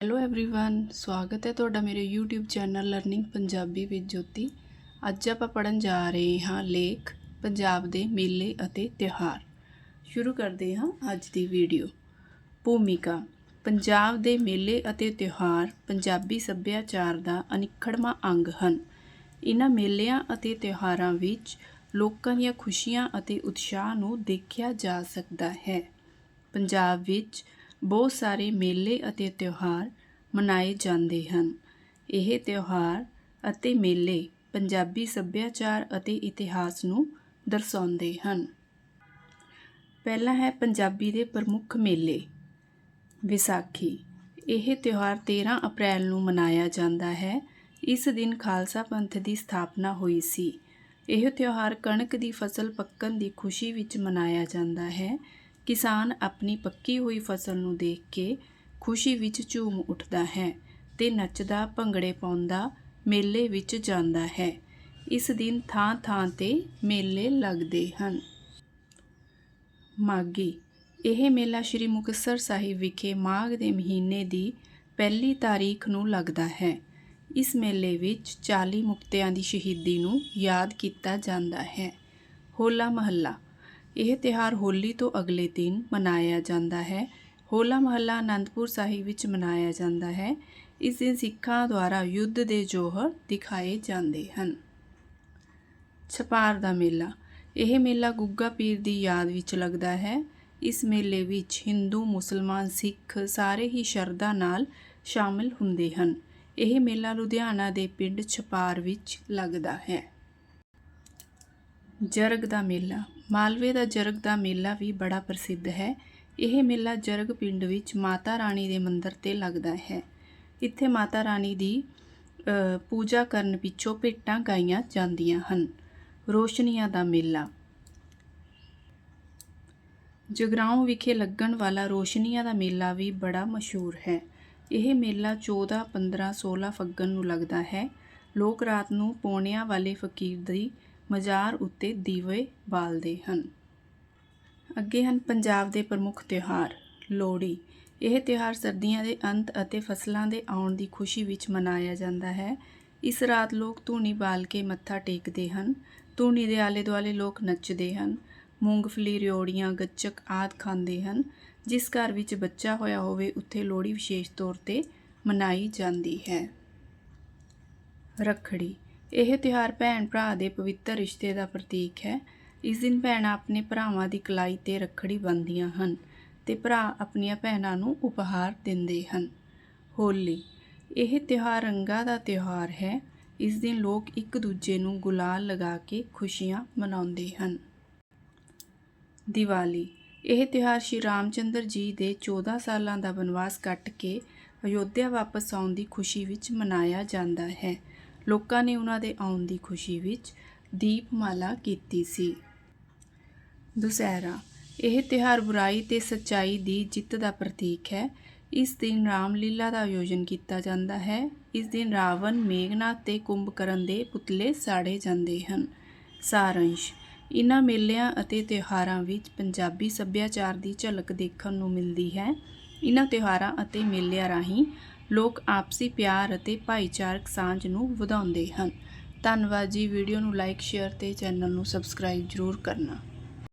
Hello everyone ਸਵਾਗਤ ਹੈ ਤੁਹਾਡਾ ਮੇਰੇ YouTube ਚੈਨਲ ਲਰਨਿੰਗ ਪੰਜਾਬੀ ਵਿੱਚ ਜੋਤੀ ਅੱਜ ਆਪਾਂ ਪੜਨ ਜਾ ਰਹੇ ਹਾਂ ਲੇਖ ਪੰਜਾਬ ਦੇ ਮੇਲੇ ਅਤੇ ਤਿਉਹਾਰ ਸ਼ੁਰੂ ਕਰਦੇ ਹਾਂ ਅੱਜ ਦੀ ਵੀਡੀਓ ਭੂਮਿਕਾ ਪੰਜਾਬ ਦੇ ਮੇਲੇ ਅਤੇ ਤਿਉਹਾਰ ਪੰਜਾਬੀ ਸੱਭਿਆਚਾਰ ਦਾ ਅਨਿੱਖੜਵਾਂ ਅੰਗ ਹਨ ਇਹਨਾਂ ਮੇਲਿਆਂ ਅਤੇ ਤਿਉਹਾਰਾਂ ਵਿੱਚ ਲੋਕਾਂ ਦੀਆਂ ਖੁਸ਼ੀਆਂ ਅਤੇ ਉਤਸ਼ਾਹ ਨੂੰ ਦੇਖਿਆ ਜਾ ਸਕਦਾ ਹੈ ਪੰਜਾਬ ਵਿੱਚ ਬਹੁਤ ਸਾਰੇ ਮੇਲੇ ਅਤੇ ਤਿਉਹਾਰ ਮਨਾਏ ਜਾਂਦੇ ਹਨ। ਇਹ ਤਿਉਹਾਰ ਅਤੇ ਮੇਲੇ ਪੰਜਾਬੀ ਸੱਭਿਆਚਾਰ ਅਤੇ ਇਤਿਹਾਸ ਨੂੰ ਦਰਸਾਉਂਦੇ ਹਨ। ਪਹਿਲਾ ਹੈ ਪੰਜਾਬੀ ਦੇ ਪ੍ਰਮੁੱਖ ਮੇਲੇ। ਵਿਸਾਖੀ। ਇਹ ਤਿਉਹਾਰ 13 ਅਪ੍ਰੈਲ ਨੂੰ ਮਨਾਇਆ ਜਾਂਦਾ ਹੈ। ਇਸ ਦਿਨ ਖਾਲਸਾ ਪੰਥ ਦੀ ਸਥਾਪਨਾ ਹੋਈ ਸੀ। ਇਹ ਤਿਉਹਾਰ ਕਣਕ ਦੀ ਫਸਲ ਪੱਕਣ ਦੀ ਖੁਸ਼ੀ ਵਿੱਚ ਮਨਾਇਆ ਜਾਂਦਾ ਹੈ। ਕਿਸਾਨ ਆਪਣੀ ਪੱਕੀ ਹੋਈ ਫਸਲ ਨੂੰ ਦੇਖ ਕੇ ਖੁਸ਼ੀ ਵਿੱਚ ਝੂਮ ਉੱਠਦਾ ਹੈ ਤੇ ਨੱਚਦਾ, ਭੰਗੜੇ ਪਾਉਂਦਾ, ਮੇਲੇ ਵਿੱਚ ਜਾਂਦਾ ਹੈ। ਇਸ ਦਿਨ ਥਾਂ-ਥਾਂ ਤੇ ਮੇਲੇ ਲੱਗਦੇ ਹਨ। ਮਾਗੀ ਇਹ ਮੇਲਾ ਸ੍ਰੀ ਮੁਕਤਸਰ ਸਾਹਿਬ ਵਿਖੇ ਮਾਘ ਦੇ ਮਹੀਨੇ ਦੀ ਪਹਿਲੀ ਤਾਰੀਖ ਨੂੰ ਲੱਗਦਾ ਹੈ। ਇਸ ਮੇਲੇ ਵਿੱਚ 40 ਮੁਕਤਿਆਂ ਦੀ ਸ਼ਹੀਦੀ ਨੂੰ ਯਾਦ ਕੀਤਾ ਜਾਂਦਾ ਹੈ। ਹੋਲਾ ਮਹੱਲਾ। ਇਹ ਤਿਹਾਰ ਹੋਲੀ ਤੋਂ ਅਗਲੇ ਦਿਨ ਮਨਾਇਆ ਜਾਂਦਾ ਹੈ। ਹੋਲਾ ਮਹੱਲਾ ਅਨੰਦਪੁਰ ਸਾਹਿਬ ਵਿੱਚ ਮਨਾਇਆ ਜਾਂਦਾ ਹੈ। ਇਸ ਦਿਨ ਸਿੱਖਾਂ ਦੁਆਰਾ ਯੁੱਧ ਦੇ ਜੋਹਰ ਦਿਖਾਏ ਜਾਂਦੇ ਹਨ। ਛਪਾਰ ਦਾ ਮੇਲਾ। ਇਹ ਮੇਲਾ ਗੁੱਗਾ ਪੀਰ ਦੀ ਯਾਦ ਵਿੱਚ ਲੱਗਦਾ ਹੈ। ਇਸ ਮੇਲੇ ਵਿੱਚ ਹਿੰਦੂ, ਮੁਸਲਮਾਨ, ਸਿੱਖ ਸਾਰੇ ਹੀ ਸ਼ਰਧਾ ਨਾਲ ਸ਼ਾਮਿਲ ਹੁੰਦੇ ਹਨ। ਇਹ ਮੇਲਾ ਲੁਧਿਆਣਾ ਦੇ ਪਿੰਡ ਛਪਾਰ ਵਿੱਚ ਲੱਗਦਾ ਹੈ। ਜਰਗ ਦਾ ਮੇਲਾ। ਮਾਲਵੇ ਦਾ ਜਰਗ ਦਾ ਮੇਲਾ ਵੀ ਬੜਾ ਪ੍ਰਸਿੱਧ ਹੈ। ਇਹ ਮੇਲਾ ਜਰਗ ਪਿੰਡ ਵਿੱਚ ਮਾਤਾ ਰਾਣੀ ਦੇ ਮੰਦਿਰ ਤੇ ਲੱਗਦਾ ਹੈ। ਇੱਥੇ ਮਾਤਾ ਰਾਣੀ ਦੀ ਪੂਜਾ ਕਰਨ ਪਿੱਛੋਂ ਭੇਟਾਂ ਗਾਈਆਂ ਜਾਂਦੀਆਂ ਹਨ। ਰੋਸ਼ਨੀਆਂ ਦਾ ਮੇਲਾ। ਜਗਰਾਉਂ ਵਿਖੇ ਲੱਗਣ ਵਾਲਾ ਰੋਸ਼ਨੀਆਂ ਦਾ ਮੇਲਾ ਵੀ ਬੜਾ ਮਸ਼ਹੂਰ ਹੈ। ਇਹ ਮੇਲਾ 14 15 16 ਫੱਗਣ ਨੂੰ ਲੱਗਦਾ ਹੈ। ਲੋਕ ਰਾਤ ਨੂੰ ਪੌਣਿਆਂ ਵਾਲੇ ਫਕੀਰ ਦੀ ਮਜ਼ਾਰ ਉੱਤੇ ਦੀਵੇ ਬਾਲਦੇ ਹਨ। ਅੱਗੇ ਹਨ ਪੰਜਾਬ ਦੇ ਪ੍ਰਮੁੱਖ ਤਿਉਹਾਰ, ਲੋਹੜੀ। ਇਹ ਤਿਉਹਾਰ ਸਰਦੀਆਂ ਦੇ ਅੰਤ ਅਤੇ ਫਸਲਾਂ ਦੇ ਆਉਣ ਦੀ ਖੁਸ਼ੀ ਵਿੱਚ ਮਨਾਇਆ ਜਾਂਦਾ ਹੈ। ਇਸ ਰਾਤ ਲੋਕ ਧੂਣੀ ਬਾਲ ਕੇ ਮੱਥਾ ਟੇਕਦੇ ਹਨ। ਧੂਣੀ ਦੇ ਆਲੇ ਦੁਆਲੇ ਲੋਕ ਨੱਚਦੇ ਹਨ। ਮੂੰਗਫਲੀ, ਰਿਓੜੀਆਂ, ਗੱਚਕ ਆਦਿ ਖਾਂਦੇ ਹਨ। ਜਿਸ ਘਰ ਵਿੱਚ ਬੱਚਾ ਹੋਇਆ ਹੋਵੇ, ਉੱਥੇ ਲੋਹੜੀ ਵਿਸ਼ੇਸ਼ ਤੌਰ ਤੇ ਮਨਾਈ ਜਾਂਦੀ ਹੈ। ਰੱਖੜੀ। ਇਹ ਤਿਉਹਾਰ ਭੈਣ ਭਰਾ ਦੇ ਪਵਿੱਤਰ ਰਿਸ਼ਤੇ ਦਾ ਪ੍ਰਤੀਕ ਹੈ। ਇਸ ਦਿਨ ਭੈਣਾਂ ਆਪਣੇ ਭਰਾਵਾਂ ਦੀ ਕਲਾਈ ਤੇ ਰੱਖੜੀ ਬੰਨ੍ਹਦੀਆਂ ਹਨ ਤੇ ਭਰਾ ਆਪਣੀਆਂ ਭੈਣਾਂ ਨੂੰ ਉਪਹਾਰ ਦਿੰਦੇ ਹਨ। ਹੋਲੀ, ਇਹ ਤਿਉਹਾਰ ਰੰਗਾਂ ਦਾ ਤਿਉਹਾਰ ਹੈ। ਇਸ ਦਿਨ ਲੋਕ ਇੱਕ ਦੂਜੇ ਨੂੰ ਗੁਲਾਲ ਲਗਾ ਕੇ ਖੁਸ਼ੀਆਂ ਮਨਾਉਂਦੇ ਹਨ। ਦੀਵਾਲੀ, ਇਹ ਤਿਉਹਾਰ ਸ਼੍ਰੀ ਰਾਮਚੰਦਰ ਜੀ ਦੇ 14 ਸਾਲਾਂ ਦਾ ਬਨਵਾਸ ਕੱਟ ਕੇ ਅਯੋਧਿਆ ਵਾਪਸ ਆਉਣ ਦੀ ਖੁਸ਼ੀ ਵਿੱਚ ਮਨਾਇਆ ਜਾਂਦਾ ਹੈ। ਲੋਕਾਂ ਨੇ ਉਹਨਾਂ ਦੇ ਆਉਣ ਦੀ ਖੁਸ਼ੀ ਵਿੱਚ ਦੀਪਮਾਲਾ ਕੀਤੀ ਸੀ। ਦੁਸਹਿਰਾ, ਇਹ ਤਿਉਹਾਰ ਬੁਰਾਈ ਤੇ ਸੱਚਾਈ ਦੀ ਜਿੱਤ ਦਾ ਪ੍ਰਤੀਕ ਹੈ। ਇਸ ਦਿਨ ਰਾਮਲੀਲਾ ਦਾ ਆਯੋਜਨ ਕੀਤਾ ਜਾਂਦਾ ਹੈ। ਇਸ ਦਿਨ ਰਾਵਣ ਮੇਘਨਾਥ ਤੇ ਕੁੰਭਕਰਨ ਦੇ ਪੁਤਲੇ ਸਾੜੇ ਜਾਂਦੇ ਹਨ। ਸਾਰੰਸ਼, ਇਨ੍ਹਾਂ ਮੇਲਿਆਂ ਅਤੇ ਤਿਉਹਾਰਾਂ ਵਿੱਚ ਪੰਜਾਬੀ ਸੱਭਿਆਚਾਰ ਦੀ ਝਲਕ ਦੇਖਣ ਨੂੰ ਮਿਲਦੀ ਹੈ। ਇਨ੍ਹਾਂ ਤਿਉਹਾਰਾਂ ਅਤੇ ਮੇਲਿਆਂ ਰਾਹੀਂ ਲੋਕ ਆਪਸੀ ਪਿਆਰ ਅਤੇ ਭਾਈਚਾਰਕ ਸਾਂਝ ਨੂੰ ਵਧਾਉਂਦੇ ਹਨ। ਧੰਨਵਾਦ ਜੀ। ਵੀਡੀਓ ਨੂੰ ਲਾਈਕ, ਸ਼ੇਅਰ ਤੇ ਚੈਨਲ ਨੂੰ ਸਬਸਕ੍ਰਾਈਬ ਜ਼ਰੂਰ ਕਰਨਾ।